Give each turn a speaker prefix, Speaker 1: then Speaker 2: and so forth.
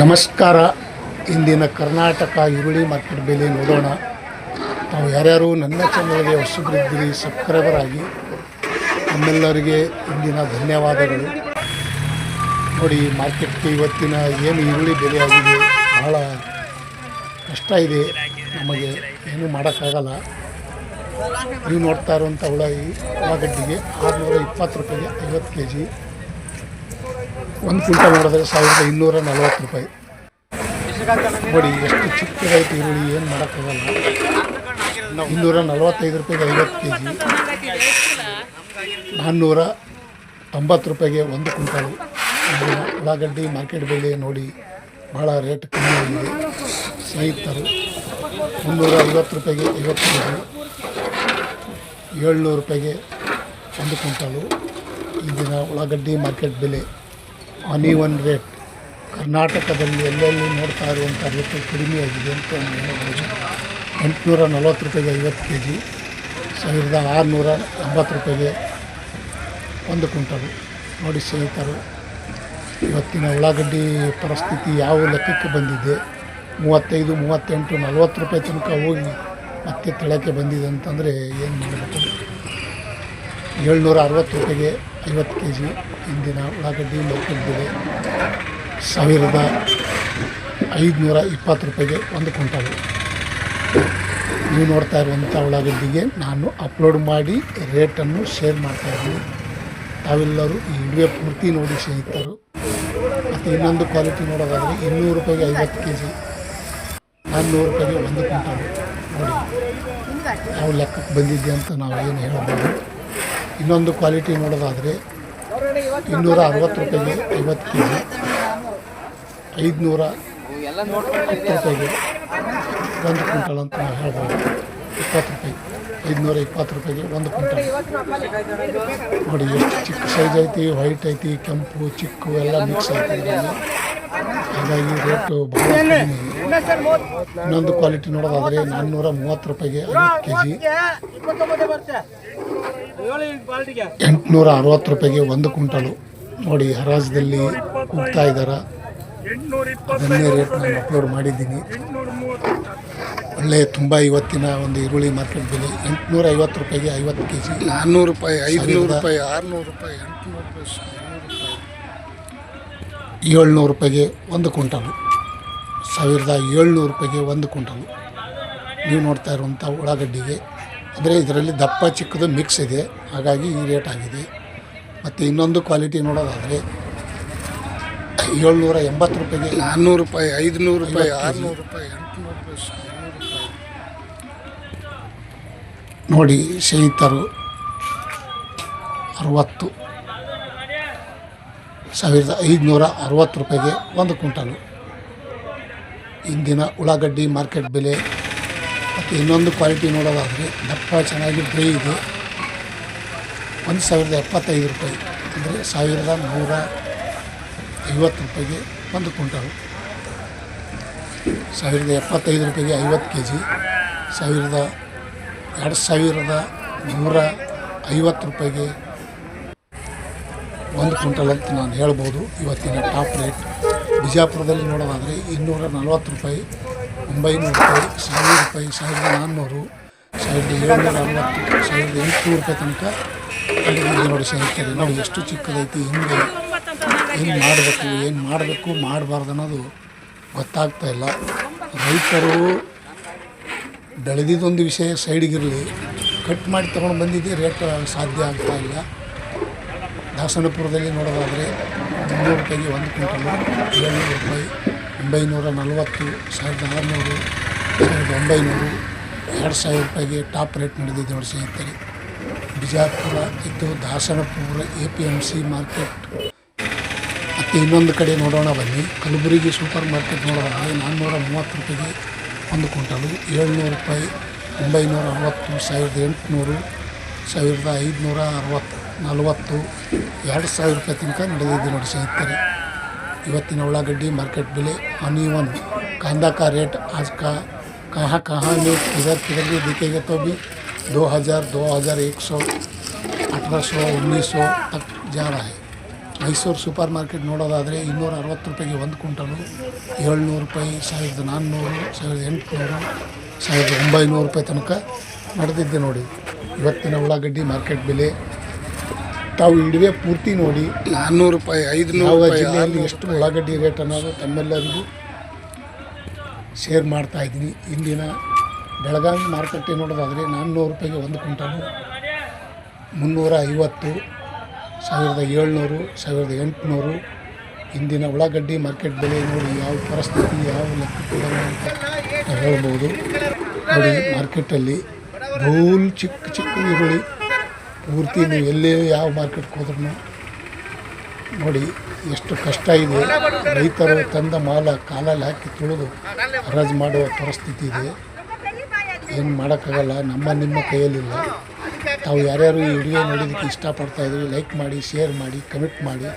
Speaker 1: ನಮಸ್ಕಾರ. ಇಂದಿನ ಕರ್ನಾಟಕ ಈರುಳ್ಳಿ ಮಾರ್ಕೆಟ್ ಬೆಲೆ ನೋಡೋಣ. ನಾವು ಯಾರ್ಯಾರು ನನ್ನ ಚಾನಲ್ಗೆ ಹೊಸಬ್ರಿದ್ದೀರಿ ಸಬ್ಸ್ಕ್ರೈಬರ್ ಆಗಿ ನಮ್ಮೆಲ್ಲರಿಗೆ ಇಂದಿನ ಧನ್ಯವಾದಗಳು. ನೋಡಿ, ಮಾರ್ಕೆಟ್ಗೆ ಇವತ್ತಿನ ಏನು ಈರುಳ್ಳಿ ಬೆಲೆ ಆಗಿದೆ, ಬಹಳ ಕಷ್ಟ ಇದೆ. ನಮಗೆ ಏನೂ ಮಾಡೋಕ್ಕಾಗಲ್ಲ. ನೀವು ನೋಡ್ತಾ ಇರುವಂಥ ಹುಳ ಉಳ್ಳಾಗಡ್ಡಿಗೆ ಆರುನೂರ ಇಪ್ಪತ್ತು ರೂಪಾಯಿಗೆ ಐವತ್ತು ಕೆ ಜಿ ಒಂದು ಕ್ವಿಂಟಲ್ ನೋಡಿದ್ರೆ ಸಾವಿರದ ಇನ್ನೂರ ನಲವತ್ತು ರೂಪಾಯಿ. ನೋಡಿ, ಎಷ್ಟು ಚಿಕ್ಕದೈತೆ ಈರುಳ್ಳಿ ಏನು ಮಾಡೋಕ್ಕಾಗಲ್ಲ. ಇನ್ನೂರ ನಲವತ್ತೈದು ರೂಪಾಯಿಗೆ ಐವತ್ತು ಕೆ ಜಿ ನಾನ್ನೂರ ತೊಂಬತ್ತು ರೂಪಾಯಿಗೆ ಒಂದು ಕ್ವಿಂಟಲು. ಉಳ್ಳಾಗಡ್ಡಿ ಮಾರ್ಕೆಟ್ ಬೆಲೆ ನೋಡಿ ಭಾಳ ರೇಟ್ ಕಮ್ಮಿ ಆಗಿದೆ. ಸ್ನೇಹಿತರು, ಮುನ್ನೂರ ಐವತ್ತು ರೂಪಾಯಿಗೆ ಐವತ್ತು ಕೆ ಜಿ ಏಳ್ನೂರು ರೂಪಾಯಿಗೆ ಒಂದು ಕ್ವಿಂಟಲು. ದಿನ ಉಳ್ಳಾಗಡ್ಡಿ ಮಾರ್ಕೆಟ್ ಬೆಲೆ ಅನಿವನ್ ರೇಟ್ ಕರ್ನಾಟಕದಲ್ಲಿ ಎಲ್ಲೆಲ್ಲಿ ನೋಡ್ತಾ ಇರುವಂಥ ರೇಟು ಕಡಿಮೆಯಾಗಿದೆ ಅಂತ ಹೇಳ್ಬೋದು. ಎಂಟುನೂರ ನಲವತ್ತು ರೂಪಾಯಿಗೆ ಐವತ್ತು ಕೆ ಜಿ, ಸಾವಿರದ ಆರುನೂರ ಎಂಬತ್ತು ರೂಪಾಯಿಗೆ ಒಂದು ಕ್ವಿಂಟಲು. ನೋಡಿ ಸ್ನೇಹಿತರು, ಇವತ್ತಿನ ಉಳ್ಳಾಗಡ್ಡಿ ಪರಿಸ್ಥಿತಿ ಯಾವ ಲೆಕ್ಕಕ್ಕೆ ಬಂದಿದೆ? ಮೂವತ್ತೈದು, ಮೂವತ್ತೆಂಟು, ನಲ್ವತ್ತು ರೂಪಾಯಿ ತನಕ ಹೋಗಿ ಮತ್ತೆ ತಳಕ್ಕೆ ಬಂದಿದೆ ಅಂತಂದರೆ ಏನು ಮಾಡಬೇಕು? ಏಳ್ನೂರ ಅರವತ್ತು ರೂಪಾಯಿಗೆ ಐವತ್ತು ಕೆ ಜಿ ಇಂದಿನ ಉಳ್ಳಾಗಡ್ಡಿ ಮಾರ್ಕೆಟ್ ಬೆಲೆ ಸಾವಿರದ ಐದುನೂರ ಇಪ್ಪತ್ತು ರೂಪಾಯಿಗೆ ಒಂದು ಕ್ವಿಂಟಲ್. ನೀವು ನೋಡ್ತಾ ಇರುವಂಥ ಉಳ್ಳಾಗಡ್ಡಿಗೆ ನಾನು ಅಪ್ಲೋಡ್ ಮಾಡಿ ರೇಟನ್ನು ಶೇರ್ ಮಾಡ್ತಾಯಿದ್ದೀನಿ ತಾವೆಲ್ಲರೂ ಈ ವಿಡಿಯೋ ಪೂರ್ತಿ ನೋಡಿ ಸ್ನೇಹಿತರು. ಮತ್ತು ಇನ್ನೊಂದು ಕ್ವಾಲಿಟಿ ನೋಡೋದಾದರೆ ಇನ್ನೂರು ರೂಪಾಯಿಗೆ ಐವತ್ತು ಕೆ ಜಿ, ನಾನ್ನೂರು ರೂಪಾಯಿಗೆ ಒಂದು ಕ್ವಿಂಟಲ್. ನೋಡಿ, ಯಾವ ಲೆಕ್ಕಕ್ಕೆ ಬಂದಿದೆ ಅಂತ ನಾವು ಏನು ಹೇಳ್ಬೋದು ಇನ್ನೊಂದು ಕ್ವಾಲಿಟಿ ನೋಡೋದಾದರೆ ಇನ್ನೂರ ಅರವತ್ತು ರೂಪಾಯಿಗೆ ಐವತ್ತು ಕೆ ಜಿ, ಐದುನೂರ ಇಪ್ಪತ್ತು ರೂಪಾಯಿಗೆ ಒಂದು ಕ್ವಿಂಟಲ್ ಅಂತ ನಾವು ಹೇಳ್ಬೋದು. ಇಪ್ಪತ್ತು ರೂಪಾಯಿ, ಐದುನೂರ ಇಪ್ಪತ್ತು ರೂಪಾಯಿಗೆ ಒಂದು ಕ್ವಿಂಟಲ್. ನೋಡಿ, ಎಷ್ಟು ಚಿಕ್ಕ ಸೈಜ್ ಐತಿ ವೈಟ್ ಐತಿ, ಕೆಂಪು, ಚಿಕ್ಕು, ಎಲ್ಲ ಮಿಕ್ಸ್ ಐತಿ ಇದರಲ್ಲಿ. ಹಾಗಾಗಿ ರೇಟು ಕಡಿಮೆ ಇನ್ನೊಂದು ಕ್ವಾಲಿಟಿ ನೋಡೋದಾದರೆ ನಾನ್ನೂರ ಮೂವತ್ತು ರೂಪಾಯಿಗೆ ಐದು ಕೆ ಜಿ. ಎಂಟುನೂರ ಅರವತ್ತು ರೂಪಾಯಿಗೆ ಒಂದು ಕುಂಟಲು ನೋಡಿ ಹರಾಜದಲ್ಲಿ ಹೋಗ್ತಾ ಇದ್ದಾರೆ? ಅದನ್ನೇ ರೇಟ್ ನಾನು ಅಪ್ಲೋಡ್ ಮಾಡಿದ್ದೀನಿ. ಒಳ್ಳೆ ತುಂಬ ಇವತ್ತಿನ ಒಂದು ಈರುಳ್ಳಿ ಮಾರ್ಕೆಟ್ ಬೆಲೆ. ಎಂಟುನೂರ ಐವತ್ತು ರೂಪಾಯಿಗೆ ಐವತ್ತು ಕೆ ಜಿ
Speaker 2: ನಾನ್ನೂರು ರೂಪಾಯಿ ಐದುನೂರು ರೂಪಾಯಿ ಆರುನೂರು ರೂಪಾಯಿ ಎಂಟುನೂರು ರೂಪಾಯಿ
Speaker 1: ಏಳ್ನೂರು ರೂಪಾಯಿಗೆ ಒಂದು ಕುಂಟಲು ಸಾವಿರದ ಏಳ್ನೂರು ರೂಪಾಯಿಗೆ ಒಂದು ಕುಂಟಲು ನೀವು ನೋಡ್ತಾ ಇರುವಂಥ ಉಳ್ಳಾಗಡ್ಡಿಗೆ ಅಂದರೆ ಇದರಲ್ಲಿ ದಪ್ಪ ಚಿಕ್ಕದು ಮಿಕ್ಸ್ ಇದೆ. ಹಾಗಾಗಿ ಈ ರೇಟ್ ಆಗಿದೆ. ಮತ್ತು ಇನ್ನೊಂದು ಕ್ವಾಲಿಟಿ ನೋಡೋದಾದರೆ ಏಳ್ನೂರ ಎಂಬತ್ತು ರೂಪಾಯಿಗೆ
Speaker 2: ನಾನ್ನೂರು ರೂಪಾಯಿ ಐದುನೂರು ರೂಪಾಯಿ. ಆರುನೂರು ರೂಪಾಯಿ ಎಂಟುನೂರು ರೂಪಾಯಿ ಸಾವಿರ ರೂಪಾಯಿ.
Speaker 1: ನೋಡಿ ಸ್ನೇಹಿತರು ಅರವತ್ತು ಸಾವಿರದ ಐದುನೂರ ಅರವತ್ತು ರೂಪಾಯಿಗೆ ಒಂದು ಕ್ವಿಂಟಲು. ಇಂದಿನ ಉಳ್ಳಾಗಡ್ಡಿ ಮಾರ್ಕೆಟ್ ಬೆಲೆ ಇನ್ನೊಂದು ಕ್ವಾಲಿಟಿ ನೋಡೋದಾದರೆ ದಪ್ಪ, ಚೆನ್ನಾಗಿ ಡ್ರೈ ಇದೆ. ಒಂದು ಸಾವಿರದ ಎಪ್ಪತ್ತೈದು ರೂಪಾಯಿ. ಅಂದರೆ ಸಾವಿರದ ನೂರ ಐವತ್ತು ರೂಪಾಯಿಗೆ ಒಂದು ಕ್ವಿಂಟಲ್. ಸಾವಿರದ ಎಪ್ಪತ್ತೈದು ರೂಪಾಯಿಗೆ ಐವತ್ತು ಕೆ ಜಿ ಸಾವಿರದ ಎರಡು ಸಾವಿರದ ನೂರ ಐವತ್ತು ರೂಪಾಯಿಗೆ ಒಂದು ಕ್ವಿಂಟಲ್ ಅಂತ ನಾನು ಹೇಳ್ಬೋದು. ಇವತ್ತಿನ ಟಾಪ್ ರೇಟ್. ಬಿಜಾಪುರದಲ್ಲಿ ನೋಡೋದಾದರೆ ಇನ್ನೂರ ನಲ್ವತ್ತು ರೂಪಾಯಿ. ಒಂಬೈನೂರು ರೂಪಾಯಿ ಸಾವಿರ ರೂಪಾಯಿ ಸಾವಿರದ ನಾನ್ನೂರು, ಸಾವಿರದ ಏಳ್ನೂರ ಅರವತ್ತು, ಸಾವಿರದ ಎಂಟುನೂರು ರೂಪಾಯಿ ತನಕ ಅಲ್ಲಿಗೆ ನೋಡಿ ಸ್ನೇಹಿತರೆ ನೋಡಿ ಎಷ್ಟು ಚಿಕ್ಕದೈತಿ, ಹಿಂಗೆ, ಏನು ಮಾಡಬೇಕು ಏನು ಮಾಡಬೇಕು, ಮಾಡಬಾರ್ದು ಅನ್ನೋದು ಗೊತ್ತಾಗ್ತಾ ಇಲ್ಲ. ರೈತರು ಬೆಳೆದಿದ್ದೊಂದು ವಿಷಯ ಸೈಡಿಗಿರಲಿ, ಕಟ್ ಮಾಡಿ ತೊಗೊಂಡು ಬಂದಿದ್ದೆ ರೇಟ್ ಸಾಧ್ಯ ಆಗ್ತಾ ಇಲ್ಲ. ದಾಸನಪುರದಲ್ಲಿ ನೋಡೋದಾದರೆ ಮುನ್ನೂರು ರೂಪಾಯಿಗೆ ಒಂದು ಕ್ವಿಂಟಲು, ಏಳ್ನೂರು ರೂಪಾಯಿ. ಒಂಬೈನೂರ ನಲವತ್ತು ಸಾವಿರದ ಆರುನೂರು, ಸಾವಿರದ ಒಂಬೈನೂರು, ಎರಡು ಸಾವಿರ ರೂಪಾಯಿಗೆ ಟಾಪ್ ರೇಟ್ ನಡೆದಿದೆ ನೋಡಿ ಸ್ನೇಹಿತರೆ. ಬಿಜಾಪುರ, ಇದು Dasanapura, A P M C market. ಮತ್ತು ಇನ್ನೊಂದು ಕಡೆ ನೋಡೋಣ ಬನ್ನಿ. ಕಲಬುರಗಿ ಸೂಪರ್ ಮಾರ್ಕೆಟ್ ನೋಡೋಣ. ನಾನ್ನೂರ ಮೂವತ್ತು ರೂಪಾಯಿಗೆ ಒಂದು ಕ್ವಿಂಟಲು, ಏಳ್ನೂರು ರೂಪಾಯಿ ಒಂಬೈನೂರ ಅರವತ್ತು ಸಾವಿರದ ಎಂಟುನೂರು, ಸಾವಿರದ ಐದುನೂರ ಅರವತ್ತು ನಲವತ್ತು, ಎರಡು ಸಾವಿರ ರೂಪಾಯಿ ತನಕ ನಡೆದಿದೆ ನೋಡಿ ಸ್ನೇಹಿತರೆ. ಇವತ್ತಿನ ಉಳ್ಳಾಗಡ್ಡಿ ಮಾರ್ಕೆಟ್ ಬೆಲೆ अनइवन कांदा का रेट आज का कहाँ कहाँ में किधर किधर भी दिखेगा तो भी दो हज़ार दो हज़ार एक सौ अठारह सौ उन्नीस सौ तक जा रहा है ಮೈಸೂರು ಸೂಪರ್ ಮಾರ್ಕೆಟ್ ನೋಡೋದಾದರೆ ಇನ್ನೂರ ಅರವತ್ತು ರೂಪಾಯಿಗೆ ಒಂದು ಕ್ವಿಂಟಲು ಏಳ್ನೂರು ರೂಪಾಯಿ ಸಾವಿರದ ನಾನ್ನೂರು ಸಾವಿರದ ಎಂಟುನೂರು ಸಾವಿರದ ಒಂಬೈನೂರು ರೂಪಾಯಿ ತನಕ ನಡೆದಿದ್ದೆ ನೋಡಿ ಇವತ್ತಿನ ಉಳ್ಳಾಗಡ್ಡಿ ಮಾರ್ಕೆಟ್ ಬೆಲೆ ತಾವು ಇಡುವೆ ಪೂರ್ತಿ ನೋಡಿ.
Speaker 2: ನಾನ್ನೂರು ರೂಪಾಯಿ ಐದುನೂರು
Speaker 1: ಯಾವ
Speaker 2: ರೂಪಾಯಿ
Speaker 1: ಜಿಲ್ಲೆಯಲ್ಲಿ ಎಷ್ಟು ಉಳ್ಳಾಗಡ್ಡಿ ರೇಟ್ ಅನ್ನೋದು ತಮ್ಮೆಲ್ಲರಿಗೂ ಶೇರ್ ಮಾಡ್ತಾ ಇದ್ದೀನಿ. ಇಂದಿನ ಬೆಳಗಾವಿ ಮಾರುಕಟ್ಟೆ ನೋಡೋದಾದರೆ ನಾನ್ನೂರು ರೂಪಾಯಿಗೆ ಒಂದು ಕ್ವಿಂಟಲು ಮುನ್ನೂರ ಐವತ್ತು ಸಾವಿರದ ಏಳ್ನೂರು ಸಾವಿರದ ಎಂಟುನೂರು. ಇಂದಿನ ಉಳ್ಳಾಗಡ್ಡಿ ಮಾರ್ಕೆಟ್ ಬೆಲೆ ನೋಡಿ ಯಾವ ಪರಿಸ್ಥಿತಿ ಯಾವ ಲೆಕ್ಕಕ್ಕೆ ಬರಲ್ಲ ಅಂತ ಹೇಳ್ಬೋದು. ನೋಡಿ ಮಾರ್ಕೆಟಲ್ಲಿ ಧೂಲ್ ಚಿಕ್ಕ ಚಿಕ್ಕ ಈರುಳ್ಳಿ ಪೂರ್ತಿ ನೀವು ಎಲ್ಲೇ ಯಾವ ಮಾರ್ಕೆಟ್ಗೆ ಹೋದ್ರೂ ನೋಡಿ ಎಷ್ಟು ಕಷ್ಟ ಇದೆ. ರೈತರು ತಂದ ಮಾಲ ಕಾಲಲ್ಲಿ ಹಾಕಿ ತುಳಿದು ಹರಾಜು ಮಾಡುವ ಪರಿಸ್ಥಿತಿ ಇದೆ. ಏನು ಮಾಡೋಕ್ಕಾಗಲ್ಲ, ನಮ್ಮ ನಿಮ್ಮ ಕೈಯಲ್ಲಿಲ್ಲ. ತಾವು ಯಾರ್ಯಾರು ಈ ವಿಡಿಯೋ ನೋಡೋದಕ್ಕೆ ಇಷ್ಟಪಡ್ತಾಯಿದ್ರು ಲೈಕ್ ಮಾಡಿ ಶೇರ್ ಮಾಡಿ ಕಮೆಂಟ್ ಮಾಡಿ.